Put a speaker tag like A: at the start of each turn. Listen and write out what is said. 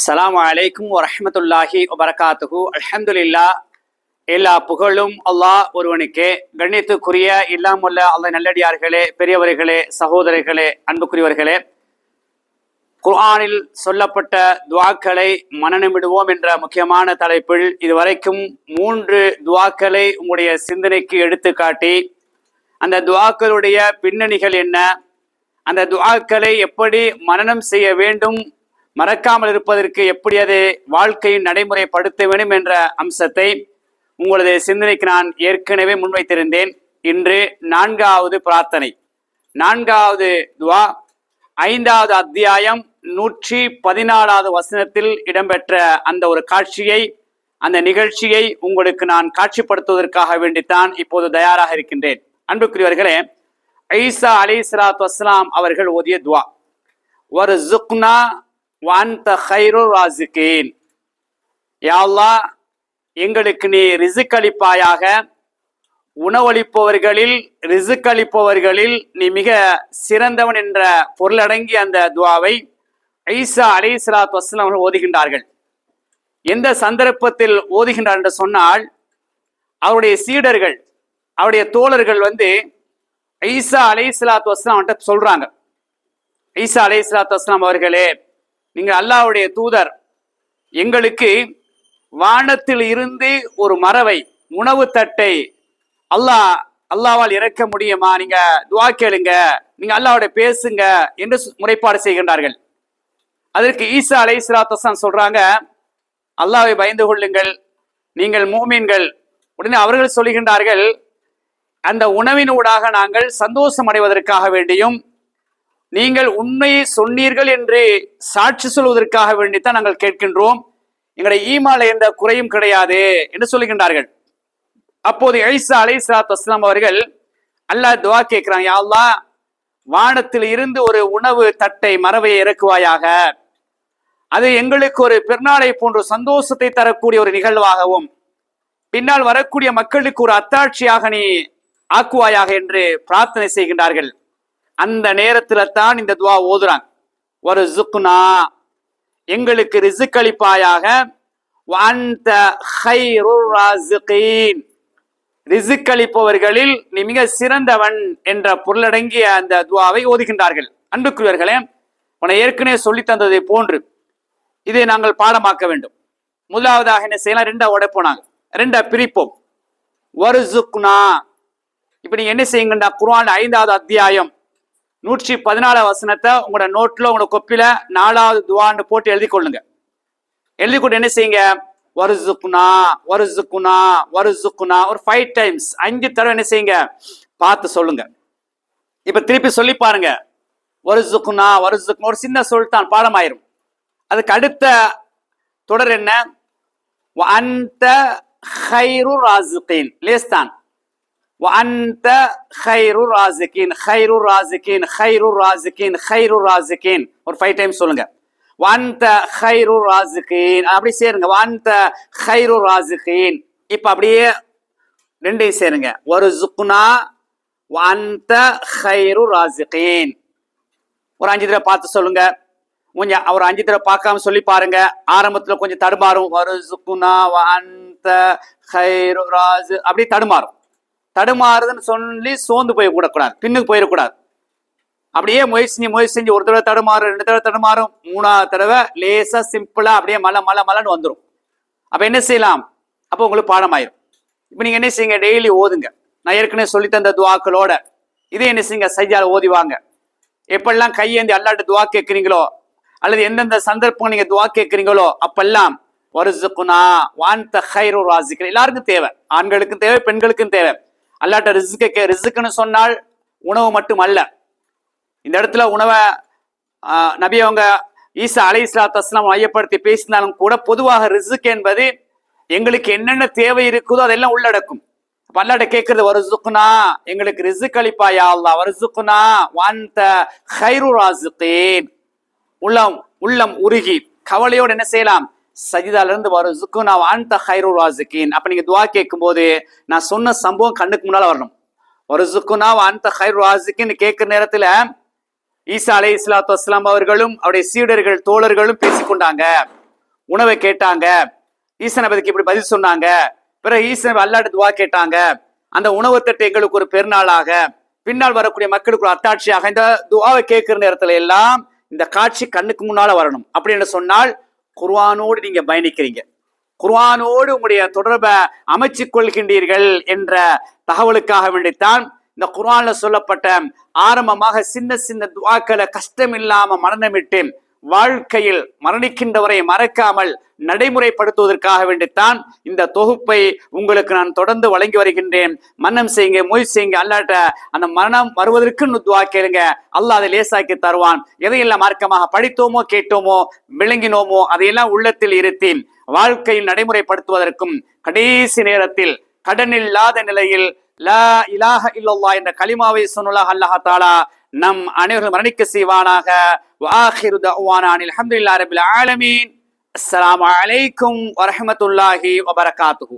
A: அஸ்லாம் அலைக்கும் வரமத்துல்லாஹி வபரகாத்துஹு அலமதுல்லா எல்லா புகழும் அல்லாஹ் ஒருவனுக்கே கண்ணியத்துக்குரிய இல்லாமல்ல அல்ல நல்லடியார்களே பெரியவர்களே சகோதரர்களே அன்புக்குரியவர்களே குர்ஆனில் சொல்லப்பட்ட துவாக்களை மனநமிடுவோம் என்ற முக்கியமான தலைப்பில் இதுவரைக்கும் மூன்று துவாக்களை உங்களுடைய சிந்தனைக்கு எடுத்துக்காட்டி அந்த துவாக்களுடைய பின்னணிகள் என்ன அந்த துவாக்களை எப்படி மனனம் செய்ய வேண்டும் மறக்காமல் இருப்பதற்கு எப்படி அதை வாழ்க்கையின் நடைமுறைப்படுத்த வேண்டும் என்ற அம்சத்தை உங்களது சிந்தனைக்கு நான் ஏற்கனவே முன்வைத்திருந்தேன். இன்று நான்காவது பிரார்த்தனை. நான்காவது துவா. ஐந்தாவது அத்தியாயம் நூற்றி பதினாலாவது வசனத்தில் இடம்பெற்ற அந்த ஒரு காட்சியை அந்த நிகழ்ச்சியை உங்களுக்கு நான் காட்சிப்படுத்துவதற்காக வேண்டித்தான் இப்போது தயாராக இருக்கின்றேன். அன்புக்குரியவர்களே ஐசா அலி சலாத் வஸ்லாம் அவர்கள் ஓதிய துவா. ஒரு ஜுக்னா வாந்த ஹைரு ராசிகேன் யாழ்லா எங்களுக்கு நீ ரிசுக் அளிப்பாயாக. உணவளிப்பவர்களில் ரிசுக் அளிப்பவர்களில் நீ மிக சிறந்தவன் என்ற பொருளடங்கிய அந்த துவாவை ஐசா அலி சலாத்து வஸ்லாம் அவர்கள் ஓதுகின்றார்கள். எந்த சந்தர்ப்பத்தில் ஓதுகின்றார் என்று சொன்னால் அவருடைய சீடர்கள் அவருடைய தோழர்கள் வந்து ஐசா அலை சலாத்து வஸ்லாம் அவன்கிட்ட சொல்றாங்க. ஐசா அலை சலாத்து வஸ்லாம் அவர்களே நீங்க அல்லாஹ்வுடைய தூதர் எங்களுக்கு வானத்தில் இருந்து ஒரு மரவை உணவு தட்டை அல்லாஹ் அல்லாவால் இறக்க முடியுமா? நீங்க துவா கேளுங்க நீங்க அல்லாவோட பேசுங்க என்று முறைப்பாடு செய்கின்றார்கள். அதற்கு ஈசா அலை சலாத்து சொல்றாங்க அல்லாவை பயந்து கொள்ளுங்கள் நீங்கள் மூமீன்கள். உடனே அவர்கள் சொல்லுகின்றார்கள் அந்த உணவினூடாக நாங்கள் சந்தோஷம் அடைவதற்காக வேண்டியும் நீங்கள் உண்மையை சொன்னீர்கள் என்று சாட்சி சொல்வதற்காக வேண்டித்தான் நாங்கள் கேட்கின்றோம். எங்களுடைய ஈமால எந்த குறையும் கிடையாது என்று சொல்லுகின்றார்கள் அப்போது ஐசா அலை சலாத் வஸ்லாம் அவர்கள் அல்லாஹ் துவா கேட்கிறாங்க யா வானத்தில் இருந்து ஒரு உணவு தட்டை மரவை இறக்குவாயாக. அது எங்களுக்கு ஒரு பெருநாளை போன்ற சந்தோஷத்தை தரக்கூடிய ஒரு நிகழ்வாகவும் பின்னால் வரக்கூடிய மக்களுக்கு ஒரு அத்தாட்சியாக நீ ஆக்குவாயாக என்று பிரார்த்தனை செய்கின்றார்கள். அந்த நேரத்துல தான் இந்த துவா ஓதுறாங்க. ஒரு ஜுக்னா எங்களுக்கு ரிசுக் அளிப்பாயாக ரிசுக் அளிப்பவர்களில் நீ மிக சிறந்தவன் என்ற பொருளடங்கிய அந்த துவாவை ஓதுகின்றார்கள். அன்புக்குரியவர்களே உன ஏற்கனவே சொல்லி தந்ததை போன்று இதை நாங்கள் பாடமாக்க வேண்டும். முதலாவதாக என்ன செய்யலாம்? ரெண்டா உடைப்போனாங்க. ரெண்டா பிரிப்போம். வருசுக்னா. இப்ப நீங்க என்ன செய்யுங்கண்டா? குர்ஆன் ஐந்தாவது அத்தியாயம் நூற்றி பதினாலு வசனத்தை உங்களோட நோட்டில் உங்களோட கொப்பில நாலாவது துவான்னு போட்டு எழுதி கொள்ளுங்க. எழுதி கொண்டு என்ன செய்யுங்க? வருசுக்குனா வருசுக்குனா வருசுக்குனா ஒரு ஃபைவ் டைம்ஸ் அஞ்சு தடவை என்ன செய்யுங்க? பார்த்து சொல்லுங்க. இப்போ திருப்பி சொல்லி பாருங்க. வருசுக்குனா வருசுக்குனா ஒரு சின்ன சொல்லிட்டான் பாடமாயிரும். அதுக்கு அடுத்த தொடர் என்ன? அந்த ஹைரு ராசுகீன் லேஸ்தான் وأنت خير الرازقين خير الرازقين خير الرازقين خير الرازقين ஒரு ஃபைவ் டைம் சொல்லுங்க وأنت خير الرازقين அப்படி சேருங்க وأنت خير الرازقين இப்ப அப்படியே ரெண்டையும் சேருங்க ஒரு ஜுக்குனா وأنت خير الرازقين ஒரு அஞ்சு தடவை பார்த்து சொல்லுங்க கொஞ்சம் ஒரு அஞ்சு தடவை பார்க்காம சொல்லி பாருங்க ஆரம்பத்துல கொஞ்சம் தடுமாறும் ஒரு சுக்குனா அந்த ஹைரு ராஜு அப்படி தடுமாறும் தடுமாறுதுன்னு சொல்லி சோர்ந்து போய் கூடக்கூடாது பின்னுக்கு போயிடக்கூடாது. அப்படியே முயற்சி செஞ்சு முயற்சி செஞ்சு ஒரு தடவை தடுமாறும் ரெண்டு தடவை தடுமாறும் மூணாவது தடவை லேசா சிம்பிளா அப்படியே மலை மலை மலைன்னு வந்துடும் அப்ப என்ன செய்யலாம்? அப்போ உங்களுக்கு பாடமாயிரும். இப்போ நீங்க என்ன செய்யுங்க? டெய்லி ஓதுங்க. நான் ஏற்கனவே சொல்லி தந்த துவாக்களோட இதே என்ன செய்யுங்க? சைஜால ஓதிவாங்க எப்பெல்லாம் கையேந்தி அல்லாட்ட துவா கேட்குறீங்களோ அல்லது எந்தெந்த சந்தர்ப்பம் நீங்க துவா கேட்குறீங்களோ அப்பெல்லாம் வருசுக்குனா வான் ஹைரு ராசிக்கிற எல்லாருக்கும் தேவை. ஆண்களுக்கும் தேவை பெண்களுக்கும் தேவை. அல்லாட்ட ரிசுக்க ரிசுக்குன்னு சொன்னால் உணவு மட்டும் அல்ல இந்த இடத்துல உணவை நபி அவங்க ஈசா அலை இஸ்லாத்து அஸ்லாம் மையப்படுத்தி பேசினாலும் கூட பொதுவாக ரிசுக் என்பது எங்களுக்கு என்னென்ன தேவை இருக்குதோ அதெல்லாம் உள்ளடக்கும். பல்லாட்ட அல்லாட்ட கேட்கறது வருசுக்குனா எங்களுக்கு ரிசுக் அளிப்பாயா அல்லா வருசுக்குனா வாந்த ஹைரு ராசுக்கேன் உள்ளம் உள்ளம் உருகி கவலையோடு என்ன செய்யலாம்? சஜிதாலேருந்து வரும். ஜுக்கு நான் வான்த ஹைரு ராசிக்கின் அப்போ நீங்கள் துவா கேட்கும்போது நான் சொன்ன சம்பவம் கண்ணுக்கு முன்னால் வரணும். ஒரு ஜுக்குனா வான்த ஹைரு ராசிக்கின்னு கேட்குற நேரத்தில் ஈசா அலை இஸ்லாத்து அஸ்லாம் அவர்களும் அவருடைய சீடர்கள் தோழர்களும் பேசிக்கொண்டாங்க. உணவை கேட்டாங்க. ஈசா பதிக்கு இப்படி பதில் சொன்னாங்க. பிறகு ஈசா அல்லாட்டு துவா கேட்டாங்க. அந்த உணவு தட்டு எங்களுக்கு ஒரு பெருநாளாக பின்னால் வரக்கூடிய மக்களுக்கு ஒரு அத்தாட்சியாக இந்த துவாவை கேட்கிற நேரத்துல எல்லாம் இந்த காட்சி கண்ணுக்கு முன்னால வரணும். அப்படின்னு சொன்னால் குர்ஆனோடு நீங்க பயணிக்கிறீங்க. குர்ஆனோடு உங்களுடைய தொடர்பை அமைச்சு கொள்கின்றீர்கள் என்ற தகவலுக்காக வேண்டித்தான் இந்த குர்ஆன்ல சொல்லப்பட்ட ஆரம்பமாக சின்ன சின்ன துவாக்களை கஷ்டம் இல்லாம மரணமிட்டு வாழ்க்கையில் மரணிக்கின்றவரை மறக்காமல் நடைமுறைப்படுத்துவதற்காக வேண்டித்தான் இந்த தொகுப்பை உங்களுக்கு நான் தொடர்ந்து வழங்கி வருகின்றேன். மன்னம் செய்யுங்க மொய் செய்யுங்க அல்லாட்ட அந்த மரணம் வருவதற்கு துவா கேளுங்க. அல்லாஹ் அதை லேசாக்கி தருவான். எதையெல்லாம் மார்க்கமாக படித்தோமோ கேட்டோமோ விளங்கினோமோ அதையெல்லாம் உள்ளத்தில் இருத்தி வாழ்க்கையில் நடைமுறைப்படுத்துவதற்கும் கடைசி நேரத்தில் கடனில்லாத நிலையில் லா இலாஹ இல்லல்லா என்ற கலிமாவை சொன்னுலாக அல்லாஹ் தாலா நம் அனைவரும் மரணிக்க செய்வானாக. வாஹிரு தஅவானா அனில் ரபில் ஆலமீன். அஸ்லாம் வலைக்கும் வரமத்துல்லாஹி வபரகாத்துஹு.